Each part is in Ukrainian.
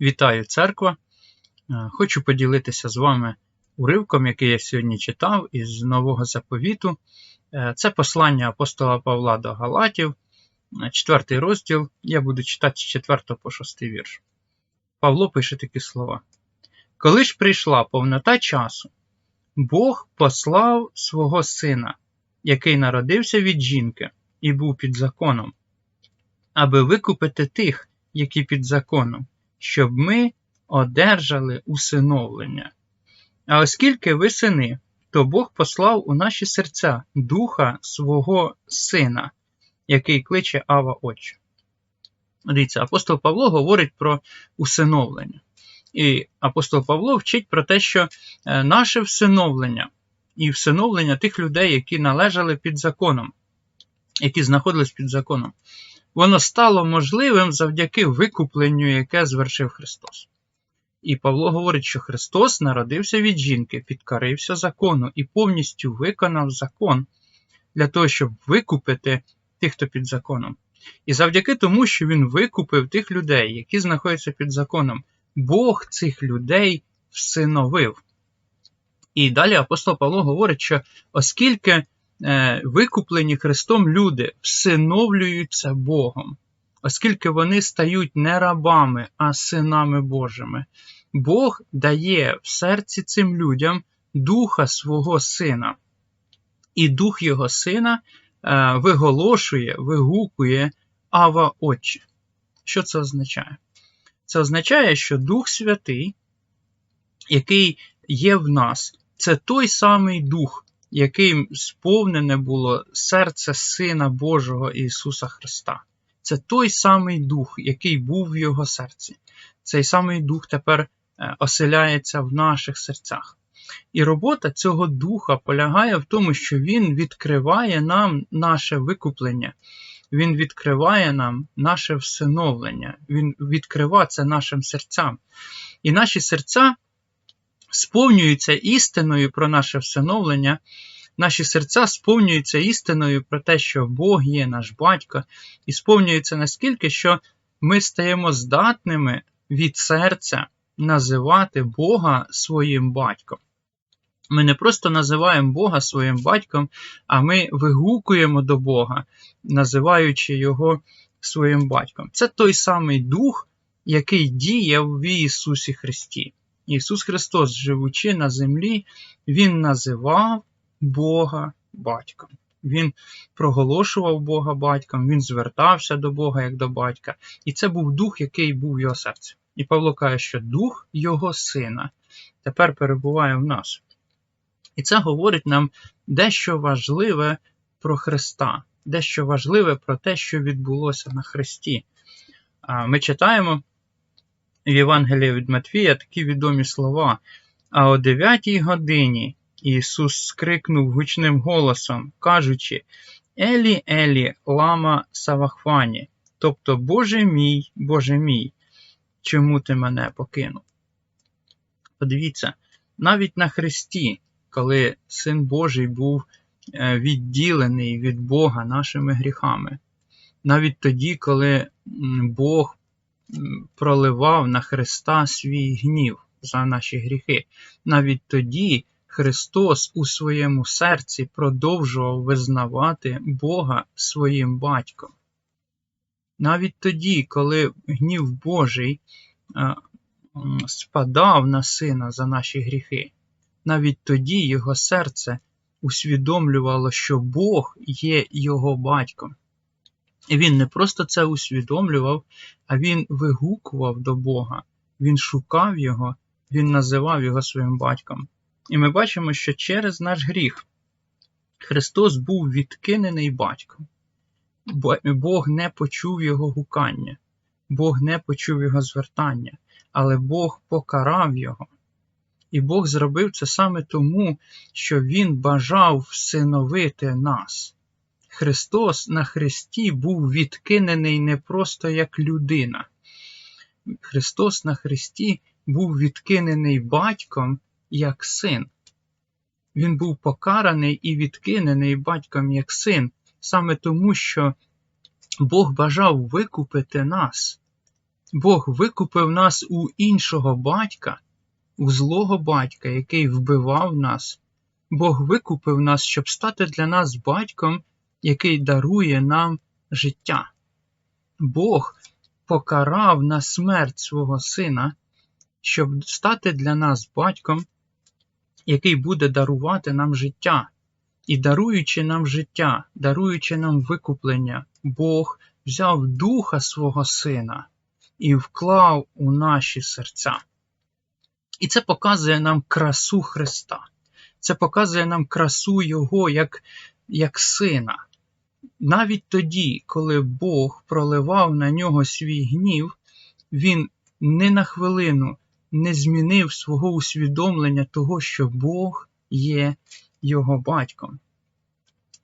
Вітаю церква! Е, Хочу поділитися з вами уривком, який я сьогодні читав із Нового Заповіту. Е, Це послання апостола Павла до Галатів, е, четвертий розділ. Я буду читати з 4 по 6 вірш. Павло пише такі слова: Коли ж прийшла повнота часу, Бог послав свого сина, який народився від жінки і був під законом, аби викупити тих, які під законом щоб ми одержали усиновлення. А оскільки ви сини, то Бог послав у наші серця духа свого сина, який кличе Ава Отче. Дивіться, апостол Павло говорить про усиновлення. І апостол Павло вчить про те, що е, наше всиновлення і всиновлення тих людей, які належали під законом, які знаходились під законом, воно стало можливим завдяки викупленню, яке звершив Христос. І Павло говорить, що Христос народився від жінки, підкорився закону і повністю виконав закон для того, щоб викупити тих, хто під законом. І завдяки тому, що він викупив тих людей, які знаходяться під законом, Бог цих людей всиновив. І далі апостол Павло говорить, що оскільки викуплені Христом люди всиновлюються Богом, оскільки вони стають не рабами, а синами Божими. Бог дає в серці цим людям духа свого сина. І дух його сина е, виголошує, вигукує Ава Отче. Що це означає? Це означає, що Дух Святий, який є в нас, це той самий Дух, яким сповнене було серце Сина Божого Ісуса Христа. Це той самий Дух, який був в Його серці. Цей самий Дух тепер е, оселяється в наших серцях. І робота цього духа полягає в тому, що Він відкриває нам наше викуплення, Він відкриває нам наше всиновлення, Він відкриває це нашим серцям. І наші серця сповнюються істиною про наше всиновлення, наші серця сповнюються істиною про те, що Бог є наш батько, і сповнюються наскільки, що ми стаємо здатними від серця називати Бога своїм батьком. Ми не просто називаємо Бога своїм батьком, а ми вигукуємо до Бога, називаючи Його своїм батьком. Це той самий Дух, який діяв в Ісусі Христі. Ісус Христос, живучи на землі, Він називав Бога батьком. Він проголошував Бога батьком, він звертався до Бога як до батька. І це був дух, який був в його серці. І Павло каже, що дух його сина тепер перебуває в нас. І це говорить нам дещо важливе про Христа, дещо важливе про те, що відбулося на Христі. Ми читаємо в Євангелії від Матвія такі відомі слова. А о 9 годині Ісус скрикнув гучним голосом, кажучи: Елі, Елі, лама Савахвані, тобто, Боже мій, Боже мій, чому ти мене покинув? Подивіться, навіть на Христі, коли Син Божий був е, відділений від Бога нашими гріхами, навіть тоді, коли Бог проливав на Христа свій гнів за наші гріхи. Навіть тоді Христос у своєму серці продовжував визнавати Бога своїм батьком. Навіть тоді, коли гнів Божий спадав на сина за наші гріхи, навіть тоді його серце усвідомлювало, що Бог є його батьком. І він не просто це усвідомлював, а він вигукував до Бога, він шукав його, він називав його своїм батьком. І ми бачимо, що через наш гріх Христос був відкинений батьком. Бог не почув його гукання, Бог не почув його звертання, але Бог покарав його. І Бог зробив це саме тому, що Він бажав всиновити нас. Христос на Христі був відкинений не просто як людина. Христос на Христі був відкинений батьком як син. Він був покараний і відкинений батьком як син, саме тому, що Бог бажав викупити нас. Бог викупив нас у іншого батька, у злого батька, який вбивав нас. Бог викупив нас, щоб стати для нас батьком, який дарує нам життя. Бог покарав на смерть свого сина, щоб стати для нас батьком, який буде дарувати нам життя. І даруючи нам життя, даруючи нам викуплення, Бог взяв духа свого сина і вклав у наші серця. І це показує нам красу Христа. Це показує нам красу Його як, як сина. Навіть тоді, коли Бог проливав на нього свій гнів, він не на хвилину не змінив свого усвідомлення того, що Бог є його батьком.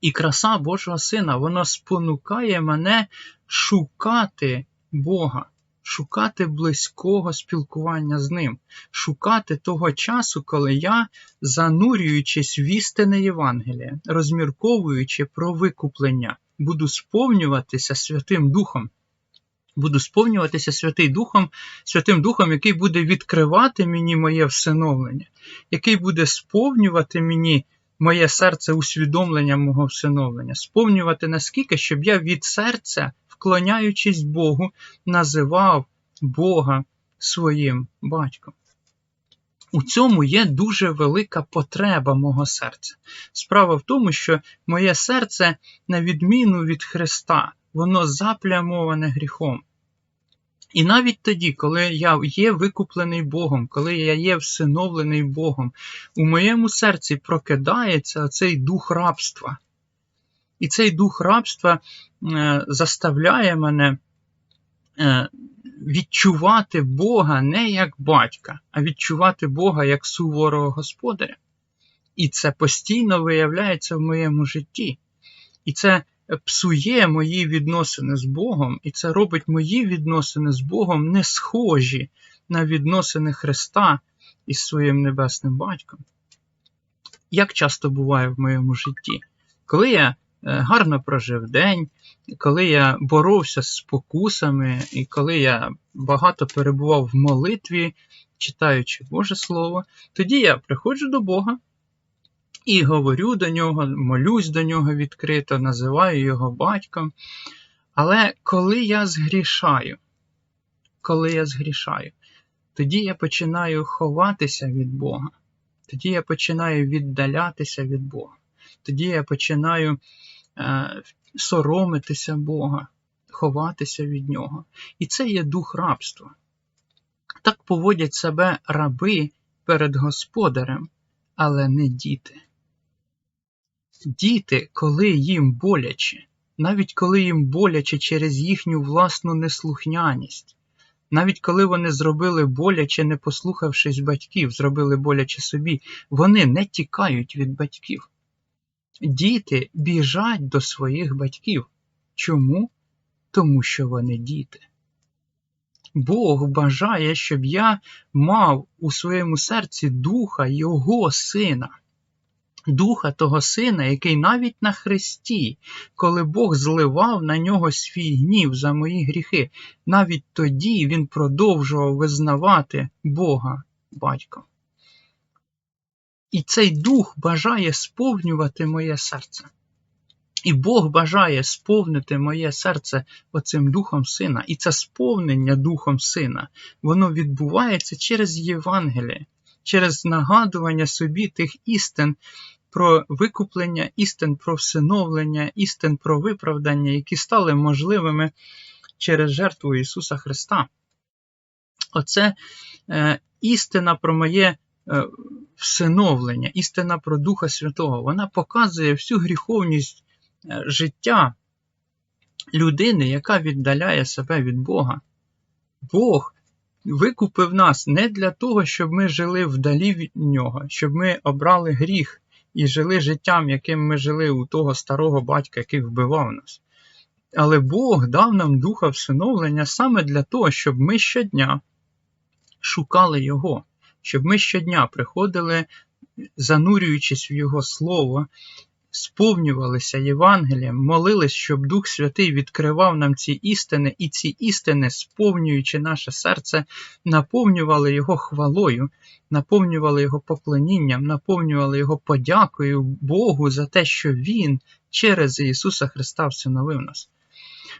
І краса Божого Сина, вона спонукає мене шукати Бога, шукати близького спілкування з Ним, шукати того часу, коли я, занурюючись в істини Євангелія, розмірковуючи про викуплення, буду сповнюватися Святим Духом. Буду сповнюватися Святим Духом, Святим Духом, який буде відкривати мені моє всиновлення, який буде сповнювати мені моє серце усвідомленням мого всиновлення, сповнювати наскільки, щоб я від серця, вклоняючись Богу, називав Бога своїм батьком. У цьому є дуже велика потреба мого серця. Справа в тому, що моє серце, на відміну від Христа, воно заплямоване гріхом. І навіть тоді, коли я є викуплений Богом, коли я є всиновлений Богом, у моєму серці прокидається цей дух рабства. І цей дух рабства е, заставляє мене е, відчувати Бога не як батька, а відчувати Бога як суворого господаря. І це постійно виявляється в моєму житті. І це псує мої відносини з Богом, і це робить мої відносини з Богом не схожі на відносини Христа із своїм небесним батьком. Як часто буває в моєму житті, коли я гарно прожив день, коли я боровся з спокусами, і коли я багато перебував в молитві, читаючи Боже Слово, тоді я приходжу до Бога і говорю до нього, молюсь до нього відкрито, називаю його батьком. Але коли я згрішаю, коли я згрішаю, тоді я починаю ховатися від Бога, тоді я починаю віддалятися від Бога, тоді я починаю е, соромитися Бога, ховатися від Нього. І це є дух рабства. Так поводять себе раби перед господарем, але не діти. Діти, коли їм боляче, навіть коли їм боляче через їхню власну неслухняність, навіть коли вони зробили боляче, не послухавшись батьків, зробили боляче собі, вони не тікають від батьків. Діти біжать до своїх батьків. Чому? Тому що вони діти. Бог бажає, щоб я мав у своєму серці духа Його сина. Духа того сина, який навіть на Христі, коли Бог зливав на нього свій гнів за мої гріхи, навіть тоді він продовжував визнавати Бога батьком. І цей дух бажає сповнювати моє серце. І Бог бажає сповнити моє серце оцим Духом Сина. І це сповнення Духом Сина, воно відбувається через Євангеліє, через нагадування собі тих істин про викуплення, істин про всиновлення, істин про виправдання, які стали можливими через жертву Ісуса Христа. Оце е, істина про моє всиновлення, істина про Духа Святого. Вона показує всю гріховність е, життя людини, яка віддаляє себе від Бога. Бог викупив нас не для того, щоб ми жили вдалі від Нього, щоб ми обрали гріх і жили життям, яким ми жили у того старого батька, який вбивав нас. Але Бог дав нам духа всиновлення саме для того, щоб ми щодня шукали Його, щоб ми щодня приходили, занурюючись в Його Слово, сповнювалися Євангелієм, молились, щоб Дух Святий відкривав нам ці істини, і ці істини, сповнюючи наше серце, наповнювали його хвалою, наповнювали його поклонінням, наповнювали його подякою Богу за те, що Він через Ісуса Христа всиновив нас.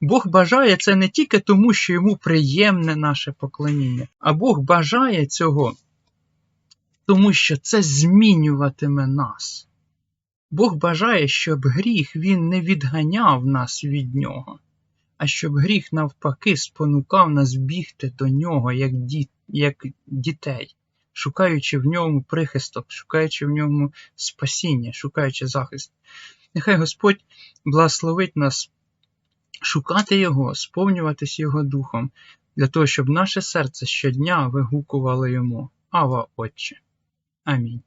Бог бажає це не тільки тому, що йому приємне наше поклоніння, а Бог бажає цього, тому що це змінюватиме нас. Бог бажає, щоб гріх він не відганяв нас від нього, а щоб гріх навпаки спонукав нас бігти до нього, як, ді, як дітей, шукаючи в ньому прихисток, шукаючи в ньому спасіння, шукаючи захист. Нехай Господь благословить нас шукати Його, сповнюватись Його духом, для того, щоб наше серце щодня вигукувало йому Ава Отче. Амінь.